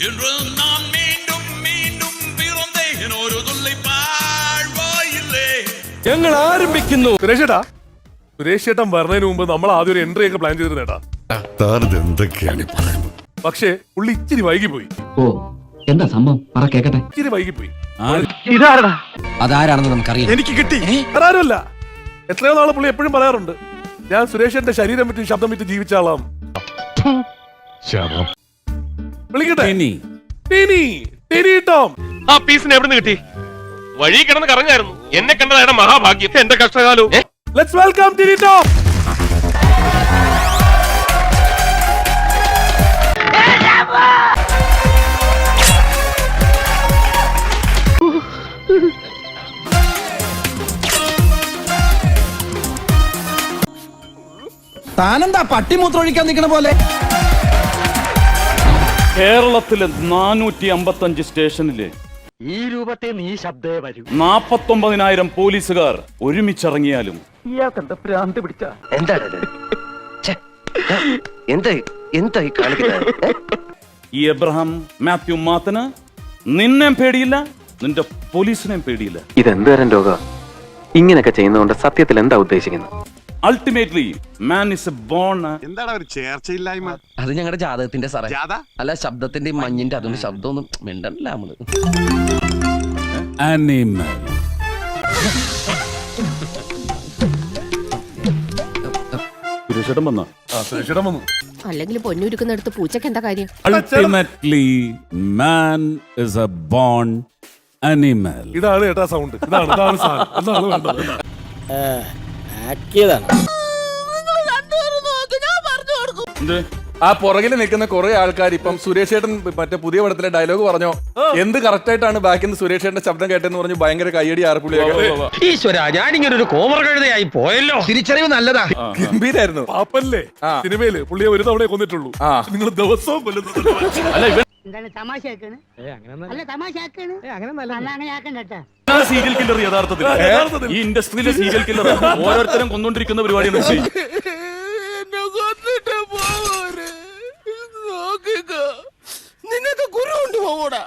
என்று நான் மீண்டும் மீண்டும் பிறந்தேன் ஒரு துள்ளி പാഴ്വായില്ലേ ഞങ്ങൾ ആരംഭിക്കുന്നു സുരേഷേട്ടാ സുരേഷേട്ടൻ പറഞ്ഞതിന് മുമ്പ് നമ്മൾ ആദ്യം ഒരു എൻട്രി ഒക്കെ പ്ലാൻ ചെയ്തിരുന്നേട്ടാ താരത് എന്തൊക്കെയാണ് ഈ പറയുന്നത് പക്ഷേ പുള്ളി ഇച്ചിരി വൈകിപ്പോയി ഓ എന്താ സംഭവം പറ കേക്കട്ടെ ഇച്ചിരി വൈകിപ്പോയി അതാരാണെന്ന് നമുക്കറിയാം എനിക്ക് കിട്ടി ആരുമല്ല എത്രയോ നാളെ പുള്ളി എപ്പോഴും പറയാറുണ്ട് ഞാൻ സുരേഷന്റെ ശരീരം വിറ്റ് ശബ്ദം വിറ്റ് ജീവിച്ച ആളാം ശവം വിളിക്കട്ടെ? ടിനി. ടിനി ടോം. ആ പീസിന് കിട്ടി? വഴി കിടന്ന് കറങ്ങായിരുന്നു. എന്നെ കണ്ടതാണ് മഹാഭാഗ്യം. എന്റെ കഷ്ടകാലവും ലെറ്റ്സ് വെൽക്കം ടിനി ടോം. താനെന്താ പട്ടിമൂത്രമൊഴിക്കാൻ നിൽക്കണ പോലെ? കേരളത്തിലെ നാനൂറ്റി അമ്പത്തഞ്ച് സ്റ്റേഷനിലെ ഈ രൂപത്തെ നീ ശബ്ദേ വരൂ. നാപ്പത്തൊമ്പതിനായിരം പോലീസുകാർ ഒരുമിച്ചിറങ്ങിയാലും ഇയാൾക്കെന്താ ഭ്രാന്ത് പിടിച്ച? എന്താണ് എന്തായി എന്തായി കാണിക്കുന്നത്? ഏ? ഈ എബ്രഹാം മാത്യു മാത്തന് നിന്നെയും പേടിയില്ല നിന്റെ പോലീസിനെയും പേടിയില്ല. ഇതെന്ത് തരം രോഗ? ഇങ്ങനെയൊക്കെ ചെയ്യുന്നതുകൊണ്ട് സത്യത്തിൽ എന്താ ഉദ്ദേശിക്കുന്നത്? Ultimately man is a born എന്താണ് ഒരു ചേർച്ചയില്ലായ്മ? അത് ഞങ്ങളുടെ ജാതകത്തിന്റെ സാറേ. ജാത? അല്ല ശബ്ദത്തിന്റെ മഞ്ഞിന്റെ അതുകൊണ്ട് ശബ്ദമൊന്നും മിണ്ടല്ല നമ്മൾ. സുരേഷേട്ടൻ വന്ന? ആ സുരേഷേട്ടൻ വന്നു. അല്ലെങ്കിൽ പൊന്നൂരുക്കുന്നിടത്ത് പൂച്ചക്ക് എന്താ കാര്യം? Ultimately man is a born animal ഇതാണ് ഏട്ടാ സൗണ്ട് ഇതാണ് ഇതാണ് സാധനം. ഇതാണ് വേണ്ടത്. ആ പുറകിൽ നിൽക്കുന്ന കുറെ ആൾക്കാർ ഇപ്പം സുരേഷ് ഏട്ടൻ മറ്റേ പുതിയ പടത്തിലെ ഡയലോഗ് പറഞ്ഞോ? എന്ത് കറക്റ്റ് ആയിട്ടാണ് ബാക്കിൽ നിന്ന് സുരേഷ് ഏട്ടൻ ശബ്ദം കേട്ടെന്ന് പറഞ്ഞു ഭയങ്കര കയ്യടി ആർപ്പുള്ളിയൊക്കെ? ഈശ്വര ഞാനിങ്ങനെ ഒരു കോമർ കഴുതയായി പോയല്ലോ. തിരിച്ചറിവ് നല്ലതാ. ഗംഭീരായിരുന്നു. പാപ്പല്ലേ? സിനിമയിൽ പുള്ളിയെ ഒരു തവണ കൊന്നിട്ടുള്ളൂ. നിങ്ങൾ ദിവസവും അല്ല എന്താണ് തമാശ ആക്കാണ്? അല്ല തമാശ ആക്കാണ്. അങ്ങനെ ആക്കണ്ട കേട്ടാ. സീരിയൽ കില്ലർ യഥാർത്ഥത്തിൽ. ഈ ഇൻഡസ്ട്രിയിലെ സീരിയൽ കില്ലർ ഓരോരുത്തരും കൊന്നുകൊണ്ടിരിക്കുന്ന പരിപാടിയാണ് നിന്നൊക്കെ കുരു കൊണ്ടുപോകൂടാ.